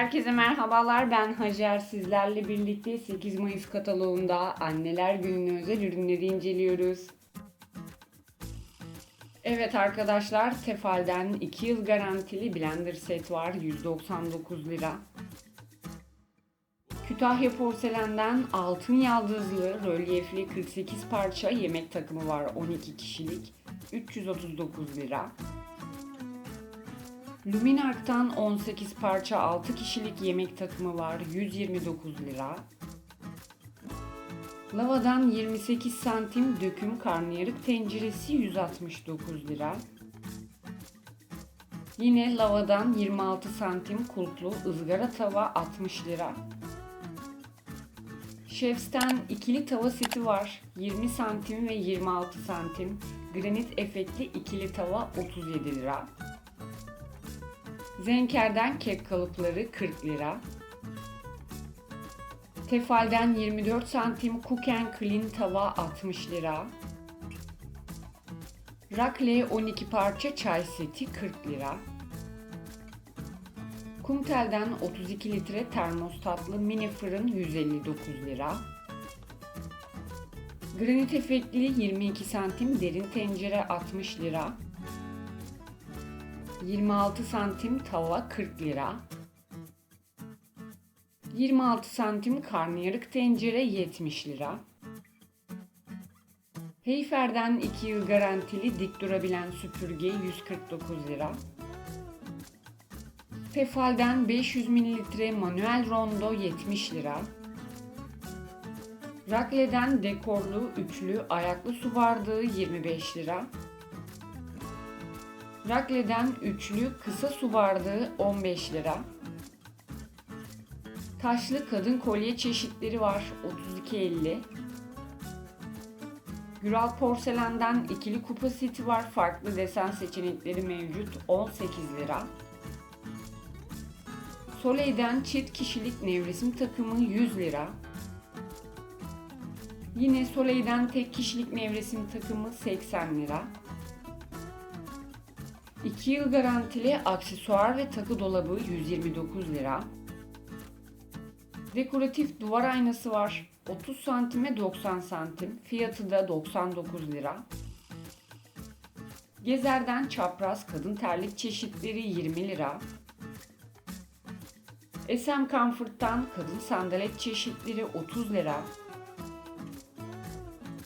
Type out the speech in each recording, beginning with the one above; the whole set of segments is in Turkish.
Herkese merhabalar. Ben Hacer. Sizlerle birlikte 8 Mayıs kataloğunda Anneler Günü'ne özel ürünleri inceliyoruz. Evet arkadaşlar, Tefal'den 2 yıl garantili blender set var. 199 lira. Kütahya Porselen'den altın yaldızlı rölyefli 48 parça yemek takımı var 12 kişilik 339 lira. Luminark'tan 18 parça 6 kişilik yemek takımı var 129 lira. Lava'dan 28 santim döküm karnıyarık tenceresi 169 lira. Yine Lava'dan 26 santim kulplu ızgara tava 60 lira. Chefs'ten ikili tava seti var. 20 santim ve 26 santim. Granit efektli ikili tava 37 lira. Zenker'den kek kalıpları 40 lira. Tefal'den 24 santim Cook Clean tava 60 lira. Rakle 12 parça çay seti 40 lira. Kumtel'den 32 litre termostatlı mini fırın 159 lira. Granit efektli 22 santim derin tencere 60 lira. 26 santim tava 40 lira. 26 santim karnıyarık tencere 70 lira. Heyfer'den 2 yıl garantili dik durabilen süpürge 149 lira. Tefal'den 500 ml manuel rondo 70 lira. Rakle'den dekorlu üçlü ayaklı su bardağı 25 lira. Rakle'den üçlü kısa su bardağı 15 lira. Taşlı kadın kolye çeşitleri var 32.50. Güral porselenden ikili kupa seti var. Farklı desen seçenekleri mevcut 18 lira. Soleil'den çift kişilik nevresim takımı 100 lira. Yine Soleil'den tek kişilik nevresim takımı 80 lira. 2 yıl garantili aksesuar ve takı dolabı 129 lira. Dekoratif duvar aynası var. 30 santime 90 santim. Fiyatı da 99 lira. Gezer'den çapraz kadın terlik çeşitleri 20 lira. SM Comfort'tan kadın sandalet çeşitleri 30 lira.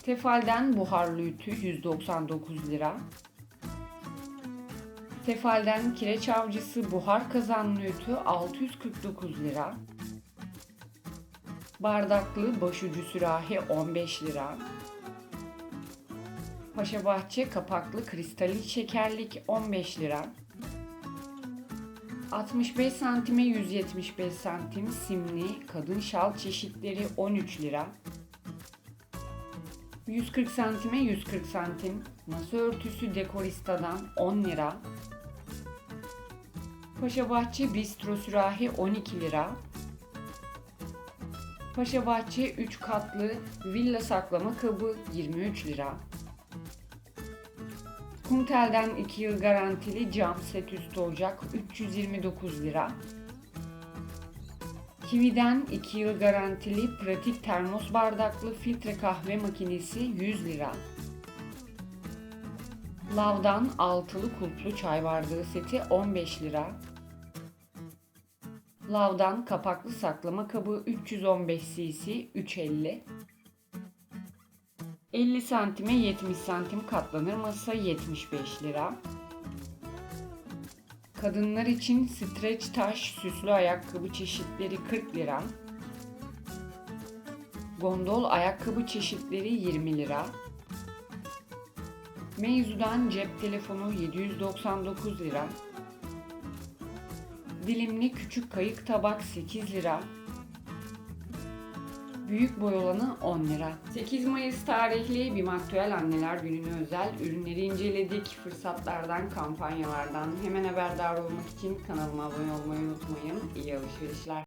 Tefal'den buharlı ütü 199 lira. Tefal'den kireç avcısı buhar kazanlı ütü 649 lira. Bardaklı başucu sürahi 15 lira. Paşabahçe kapaklı kristalli şekerlik 15 lira. 65 santime 175 santim simli kadın şal çeşitleri 13 lira. 140 santime 140 santim masa örtüsü dekoristadan 10 lira. Paşabahçe bistro sürahi 12 lira. Paşabahçe 3 katlı villa saklama kabı 23 lira. Kumtel'den 2 yıl garantili cam set üstü ocak 329 lira. Kiwi'den 2 yıl garantili pratik termos bardaklı filtre kahve makinesi 100 lira. Lav'dan altılı kulplu çay bardağı seti 15 lira. Lav'dan kapaklı saklama kabı 315 cc 3.50. 50 santime 70 santim katlanır masa 75 lira. Kadınlar için streç taş süslü ayakkabı çeşitleri 40 lira. Gondol ayakkabı çeşitleri 20 lira. Meizu'dan cep telefonu 799 lira. Dilimli küçük kayık tabak 8 lira. Büyük boy olanı 10 lira. 8 Mayıs tarihli bir aktüel anneler gününe özel ürünleri inceledik. Fırsatlardan, kampanyalardan hemen haberdar olmak için kanalıma abone olmayı unutmayın. İyi alışverişler.